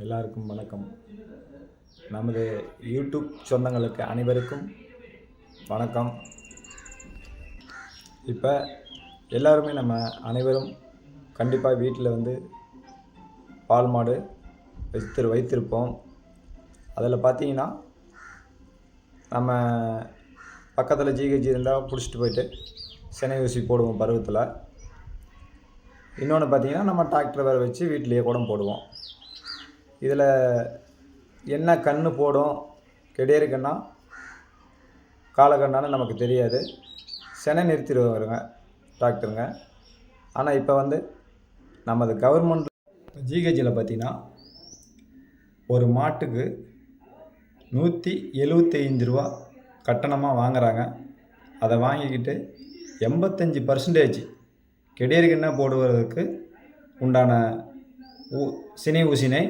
எல்லாருக்கும் வணக்கம். நமது யூடியூப் சொந்தங்களுக்கு அனைவருக்கும் வணக்கம். இப்போ எல்லாருமே நம்ம அனைவரும் கண்டிப்பாக வீட்டில் வந்து பால் மாடு வைத்திரு வைத்திருப்போம். அதில் பார்த்தீங்கன்னா நம்ம பக்கத்தில் ஜிஹெச் இருந்தால் பிடிச்சிட்டு போயிட்டு சினை ஊசி போடுவோம் பருவத்தில். இன்னொன்று பார்த்தீங்கன்னா நம்ம டிராக்டர் வேறு வச்சு வீட்டிலேயே கூட போடுவோம். இதில் என்ன கன்று போடும் கெடேரி கண்ணா காலக்கண்ணான்னு நமக்கு தெரியாது. செனை நிறுத்திடுவாருங்க டாக்டருங்க. ஆனால் இப்போ வந்து நமது கவர்மெண்ட் ஜிஹெச்சில் பார்த்தீங்கன்னா ஒரு மாட்டுக்கு நூற்றி எழுபத்தைந்து ரூபா கட்டணமாக வாங்குறாங்க. அதை வாங்கிக்கிட்டு எண்பத்தஞ்சு பர்சன்டேஜ் கெடேரிக்கண்ணை போடுவதற்கு உண்டான ஊ சினை ஊசினை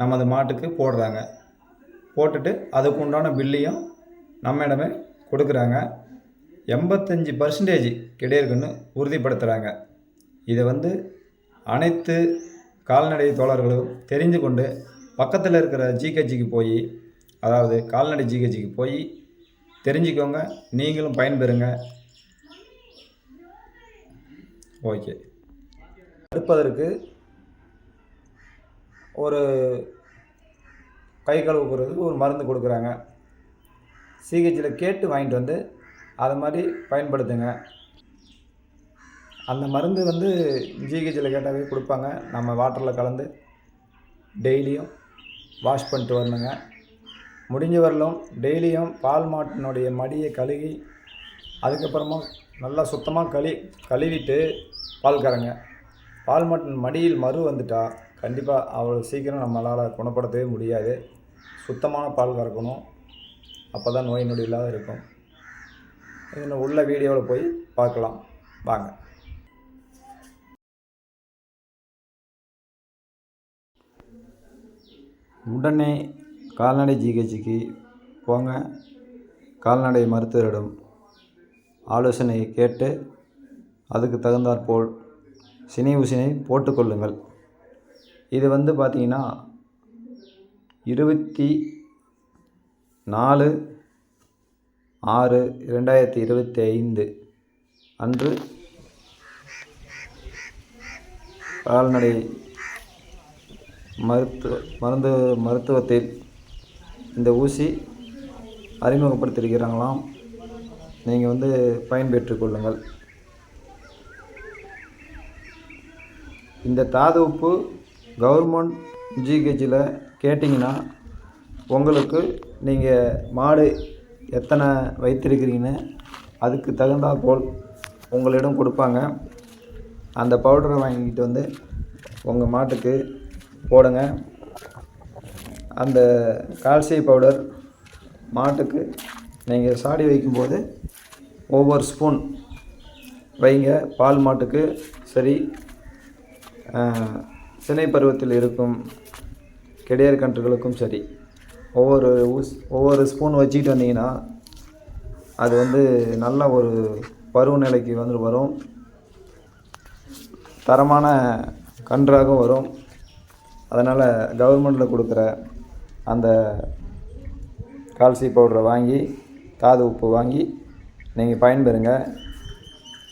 நமது மாட்டுக்கு போடுறாங்க. போட்டுட்டு அதுக்கு உண்டான பில்லையும் நம்ம இடமே கொடுக்குறாங்க. எண்பத்தஞ்சு பர்சன்டேஜ் கிடையாதுன்னு உறுதிப்படுத்துகிறாங்க இதை வந்து அனைத்து கால்நடை தோழர்களும் தெரிந்து கொண்டு பக்கத்தில் இருக்கிற ஜிஹெச்சிக்கு போய் அதாவது கால்நடை ஜிஹெச்சிக்கு போய் தெரிஞ்சுக்கோங்க. நீங்களும் பயன்பெறுங்க. ஓகே. தடுப்பதற்கு ஒரு கை கழுவுக்கிறதுக்கு ஒரு மருந்து கொடுக்குறாங்க. சிஹெச்சில் கேட்டு வாங்கிட்டு வந்து அது மாதிரி பயன்படுத்துங்க. அந்த மருந்து வந்து ஜிஹெச்சில் கேட்டாவே கொடுப்பாங்க. நம்ம வாட்டரில் கலந்து டெய்லியும் வாஷ் பண்ணிட்டு வரணுங்க. முடிஞ்ச வரலும் டெய்லியும் பால் மாட்டினுடைய மடியை கழுவி அதுக்கப்புறமா நல்லா சுத்தமாக கழி கழுவிட்டு பால் கறங்க பால் மாட்டின் மடியில் மறு வந்துட்டால் கண்டிப்பாக அவ்வளோ சீக்கிரம் நம்மளால் குணப்படுத்தவே முடியாது. சுத்தமான பால் கறக்கணும். அப்போ தான் நோய் நொடி இல்லாத இருக்கும். இதில் உள்ள வீடியோவில் போய் பார்க்கலாம். வாங்க. உடனே கால்நடை ஜிஹெச்சுக்கு போங்க. கால்நடை மருத்துவரிடம் ஆலோசனை கேட்டு அதுக்கு தகுந்தாற்போல் சினை ஊசினை போட்டுக்கொள்ளுங்கள் இது வந்து பார்த்தீங்கன்னா இருபத்தி நாலு ஆறு ரெண்டாயிரத்தி இருபத்தி ஐந்து அன்று கால்நடை மருத்துவ மருந்து மருத்துவத்தில் இந்த ஊசி அறிமுகப்படுத்தியிருக்கிறாங்களாம். நீங்கள் வந்து பயன்பெற்று கொள்ளுங்கள். இந்த தாது உப்பு கவர்மெண்ட் ஜிஹெச்சில் கேட்டிங்கன்னா உங்களுக்கு நீங்கள் மாடு எத்தனை வைத்திருக்கிறீங்கன்னு அதுக்கு தகுந்தாற் போல் உங்களிடம் கொடுப்பாங்க. அந்த பவுடரை வாங்கிட்டு வந்து உங்கள் மாட்டுக்கு போடுங்க. அந்த கால்சிய பவுடர் மாட்டுக்கு நீங்கள் சாடி வைக்கும்போது ஒவ்வொரு ஸ்பூன் வைங்க. பால் மாட்டுக்கு சரி. சினை பருவத்தில் இருக்கும் கெடியார் கன்றுகளுக்கும் சரி ஒவ்வொரு ஊஸ் ஒவ்வொரு ஸ்பூன் வச்சுக்கிட்டு வந்தீங்கன்னா அது வந்து நல்ல ஒரு பருவநிலைக்கு வந்து வரும். தரமான கன்றாகவும் வரும். அதனால் கவர்மெண்ட்டில் கொடுக்குற அந்த கால்சி பவுடரை வாங்கி தாது உப்பு வாங்கி நீங்கள் பயன்பெறுங்க.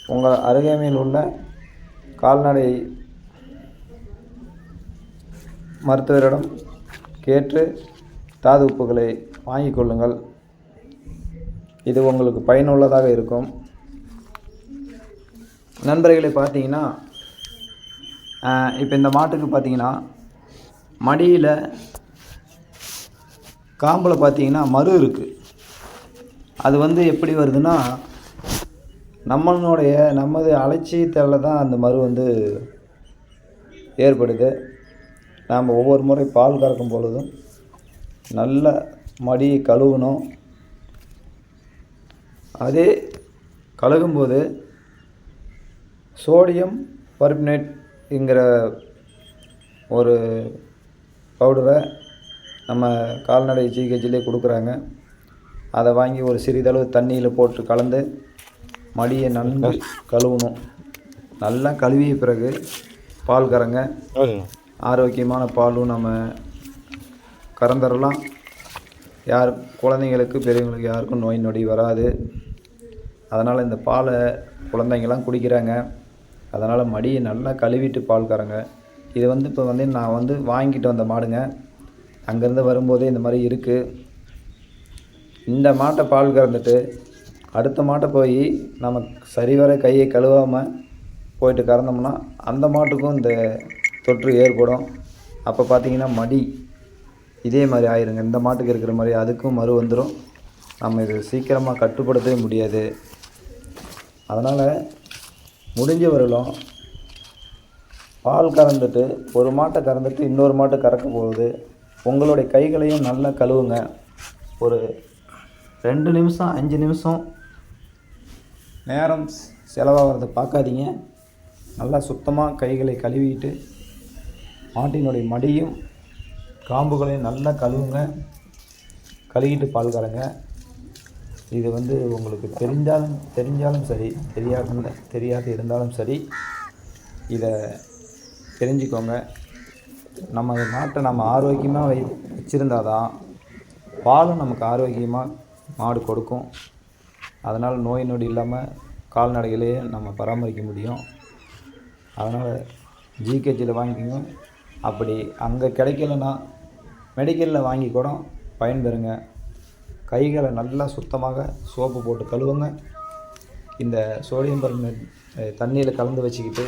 உங்கள் அருகாமையில் உள்ள கால்நடை மருத்துவரிடம் கேட்டு தாது உப்புகளை வாங்கிக் கொள்ளுங்கள். இது உங்களுக்கு பயனுள்ளதாக இருக்கும். நண்பர்களை பார்த்தீங்கன்னா இப்போ இந்த மாட்டுக்கு பார்த்தீங்கன்னா மடியில் காம்பில் பார்த்தீங்கன்னா மறு இருக்குது அது வந்து எப்படி வருதுன்னா நம்மளுடைய நமது அலட்சியத்தில் தான் அந்த மரு வந்து ஏற்படுது. நாம் ஒவ்வொரு முறை பால் கறக்கும் பொழுதும் நல்ல மடியை கழுவணும். அதே கழுகும்போது சோடியம் பர்பினேட்ங்கிற ஒரு பவுடரை நம்ம கால்நடை சிகிச்சையிலே கொடுக்குறாங்க. அதை வாங்கி ஒரு சிறிதளவு தண்ணியில் போட்டு கலந்து மடியை நன்கு கழுவணும். நல்லா கழுவிய பிறகு பால் கறங்க. ஆரோக்கியமான பாலும் நம்ம கறந்துடலாம் யார் குழந்தைங்களுக்கு பெரியவங்களுக்கு யாருக்கும் நோய் நொடி வராது. அதனால் இந்த பாலை குழந்தைங்கலாம் குடிக்கிறாங்க. அதனால் மடியை நல்லா கழுவிட்டு பால் கறங்க இது வந்து இப்போ வந்து நான் வந்து வாங்கிட்டு வந்த மாடுங்க. அங்கேருந்து வரும்போதே இந்த மாதிரி இருக்குது இந்த மாட்டை பால் கறந்துட்டு அடுத்த மாட்டை போய் நம்ம சரிவர கையை கழுவாமல் போயிட்டு கறந்தோம்னா அந்த மாட்டுக்கும் இந்த தொற்று ஏற்படும். அப்போ பார்த்தீங்கன்னா மடி. இதே மாதிரி ஆயிருங்க. இந்த மாட்டுக்கு இருக்கிற மாதிரி அதுக்கும் மறு வந்துடும் நம்ம இது சீக்கிரமாக கட்டுப்படுத்தவே முடியாது. அதனால் முடிஞ்ச வரலும் பால் கறந்துட்டு ஒரு மாட்டை கறந்துட்டு இன்னொரு மாட்டை கறக்க போகுது. உங்களுடைய கைகளையும் நல்லா கழுவுங்க. ஒரு ரெண்டு நிமிஷம் அஞ்சு நிமிஷம் நேரம் செலவாகிறத பார்க்காதீங்க. நல்லா சுத்தமாக கைகளை கழுவிட்டு மாட்டினுடைய மடியும் காம்புகளையும் நல்லா கழுவுங்க. கழுவிட்டு பால் கறங்க. இது வந்து உங்களுக்கு தெரிஞ்சாலும் தெரிஞ்சாலும் சரி தெரியாத தெரியாது இருந்தாலும் சரி இதை தெரிஞ்சுக்கோங்க. நம்ம மாட்டை நம்ம ஆரோக்கியமாக வை வச்சுருந்தா தான் பாலும் நமக்கு ஆரோக்கியமாக மாடு கொடுக்கும். அதனால் நோய் நொடி இல்லாமல் கால்நடைகளையே நம்ம பராமரிக்க முடியும். அதனால் ஜிகேஜியில் வாங்கிக்கோங்க. அப்படி அங்கே கிடைக்கலன்னா மெடிக்கலில் வாங்கி கூட பயன்பெறுங்க கைகளை நல்லா சுத்தமாக சோப்பு போட்டு கழுவுங்க. இந்த சோடியம் பர்மேட் தண்ணியில் கலந்து வச்சுக்கிட்டு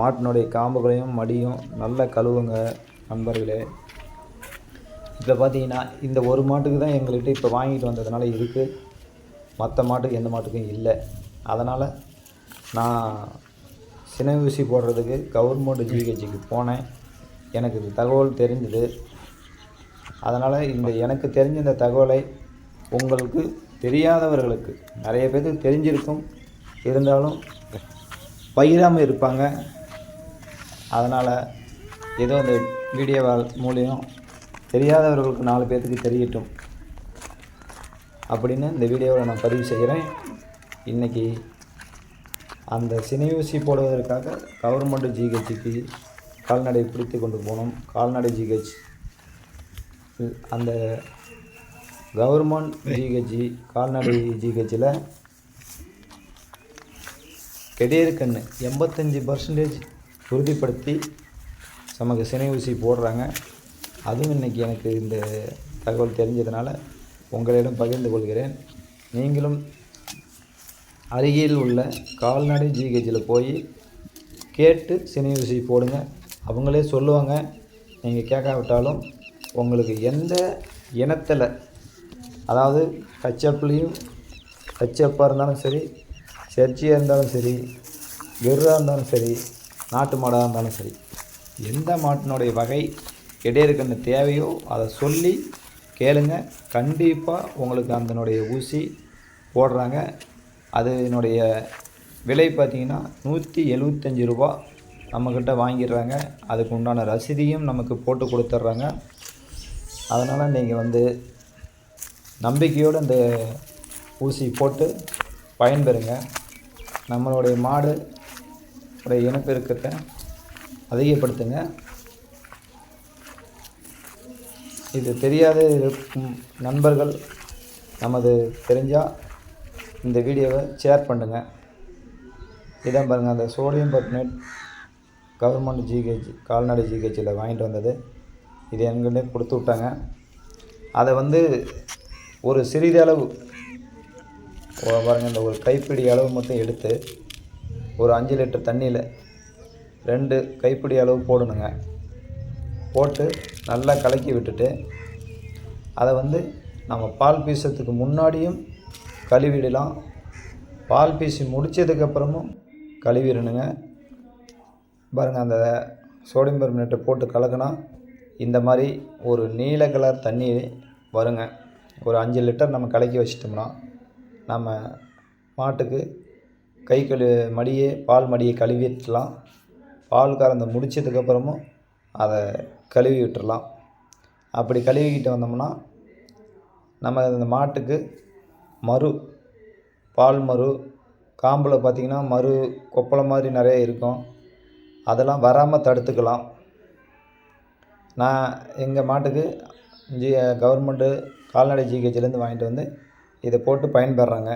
மாட்டினுடைய காம்புகளையும் மடியும் நல்லா கழுவுங்க நண்பர்களே. இப்போ பார்த்தீங்கன்னா இந்த ஒரு மாட்டுக்கு தான் எங்கள்கிட்ட இப்போ வாங்கிட்டு வந்ததுனால இருக்குது மற்ற மாட்டுக்கு எந்த மாட்டுக்கும் இல்லை. அதனால் நான் சினை ஊசி போடுறதுக்கு கவர்மெண்ட் ஜிஹெச்சுக்கு போனேன். எனக்கு இந்த தகவல் தெரிஞ்சுது. அதனால் இந்த எனக்கு தெரிஞ்ச இந்த தகவலை உங்களுக்கு தெரியாதவர்களுக்கு நிறைய பேருக்கு தெரிஞ்சிருக்கும். இருந்தாலும் பகிராமல் இருப்பாங்க. அதனால் ஏதோ இந்த வீடியோ மூலியம் தெரியாதவர்களுக்கு நாலு பேர்த்துக்கு தெரியட்டும் அப்படின்னு இந்த வீடியோவில் நான் பதிவு செய்கிறேன். இன்றைக்கி அந்த சினை ஊசி போடுவதற்காக கவர்மெண்ட் ஜிஹெச்சுக்கு கால்நடை பிடித்து கொண்டு போனோம். கால்நடை ஜிஹெச் அந்த கவர்மெண்ட் ஜிஹெச்சி கால்நடை ஜிஹெச்சில் கெடியர் கண்ணு எண்பத்தஞ்சு பர்சன்டேஜ் உறுதிப்படுத்தி நமக்கு சினை ஊசி போடுறாங்க. அதுவும் இன்றைக்கி எனக்கு இந்த தகவல் தெரிஞ்சதுனால உங்களிடம் பகிர்ந்து கொள்கிறேன். நீங்களும் அருகில் உள்ள கால்நடை ஜிஹெச்சில் போய் கேட்டு சினை ஊசி போடுங்க. அவங்களே சொல்லுவாங்க நீங்கள் கேட்காவிட்டாலும் உங்களுக்கு எந்த இனத்தில் அதாவது ஹச்எப்லேயும் ஹச்எப்பாக இருந்தாலும் சரி சர்ச்சியாக இருந்தாலும் சரி கெர்ராக இருந்தாலும் சரி நாட்டு மாடாக இருந்தாலும் சரி எந்த மாட்டினுடைய வகை இடையருக்கண்ணு தேவையோ அதை சொல்லி கேளுங்க. கண்டிப்பாக உங்களுக்கு அதனுடைய ஊசி போடுறாங்க. அதனுடைய விலை பார்த்திங்கன்னா நூற்றி எழுபத்தஞ்சி ரூபா. நம்மக்கிட்ட வாங்கிடுறாங்க. அதுக்கு உண்டான ரசீதியும் நமக்கு போட்டு கொடுத்துட்றாங்க. அதனால் நீங்கள் வந்து நம்பிக்கையோடு இந்த ஊசி போட்டு பயன்பெறுங்க. நம்மளுடைய மாடு உடைய இனப்பெருக்கத்தை அதிகப்படுத்துங்க. இது தெரியாத இருக்கும் நண்பர்கள் நமது தெரிஞ்சால் இந்த வீடியோவை ஷேர் பண்ணுங்கள் இதான் பாருங்கள் அந்த சோடியம் பர்னேட் கவர்மெண்ட் ஜிஹெச் கால்நடை ஜிஹெச்சில் வாங்கிட்டு வந்தது. இது எங்கிட்டே கொடுத்து விட்டாங்க. அதை வந்து ஒரு சிறிதளவு பாருங்கள் இந்த ஒரு கைப்பிடி அளவு மட்டும் எடுத்து ஒரு அஞ்சு லிட்டர் தண்ணியில் ரெண்டு கைப்பிடி அளவு போடணுங்க. போட்டு நல்லா கலக்கி விட்டுட்டு அதை வந்து நம்ம பால் பீசத்துக்கு முன்னாடியும் கழுவிடலாம். பால் பீசி முடித்ததுக்கப்புறமும் கழுவிடணுங்க. பாருங்கள் அந்த சோடியம் பெர்மனேட்டை போட்டு கலக்கினா இந்த மாதிரி ஒரு நீல கலர் தண்ணி வருங்க. ஒரு அஞ்சு லிட்டர் நம்ம கலக்கி வச்சிட்டோம்னா நம்ம மாட்டுக்கு கை கழு மடியே பால் மடியை கழுவி விட்டுலாம் பால் கறந்து முடிச்சதுக்கப்புறமும் அதை கழுவி விட்டுடலாம் அப்படி கழுவிக்கிட்டு வந்தோம்னா நம்ம இந்த மாட்டுக்கு மறு பால் மறு காம்பில் பார்த்திங்கன்னா மறு கொப்பளை மாதிரி நிறைய இருக்கும். அதெல்லாம் வராமல் தடுத்துக்கலாம். நான் எங்கள் மாட்டுக்கு ஜி கவர்மெண்ட்டு கால்நடை ஜிஹெச்லேருந்து வாங்கிட்டு வந்து இதை போட்டு பயன்பெறாங்க